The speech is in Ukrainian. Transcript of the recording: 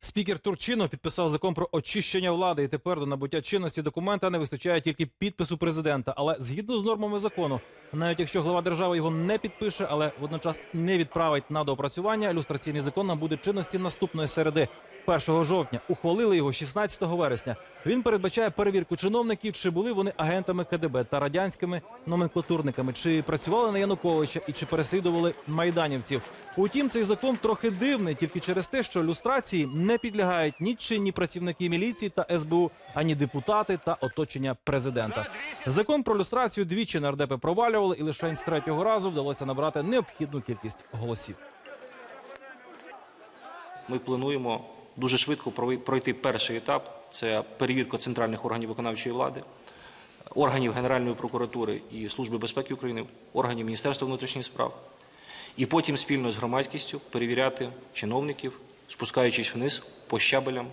Спікер Турчинов підписав закон про очищення влади, і тепер до набуття чинності документа не вистачає тільки підпису президента. Але згідно з нормами закону, навіть якщо глава держави його не підпише, але водночас не відправить на доопрацювання, ілюстраційний закон набуде чинності наступної середи. 1 жовтня ухвалили його 16 вересня. Він передбачає перевірку чиновників, чи були вони агентами КДБ та радянськими номенклатурниками, чи працювали на Януковича і чи переслідували майданівців. Утім, цей закон трохи дивний тільки через те, що люстрації не підлягають ні чинні працівники міліції та СБУ, ані депутати та оточення президента. Закон про люстрацію двічі нардепи провалювали, і лише з третього разу вдалося набрати необхідну кількість голосів. Ми плануємо дуже швидко пройти перший етап це перевірка центральних органів виконавчої влади, органів Генеральної прокуратури і Служби безпеки України, органів Міністерства внутрішніх справ, і потім спільно з громадськістю перевіряти чиновників, спускаючись вниз по щабелям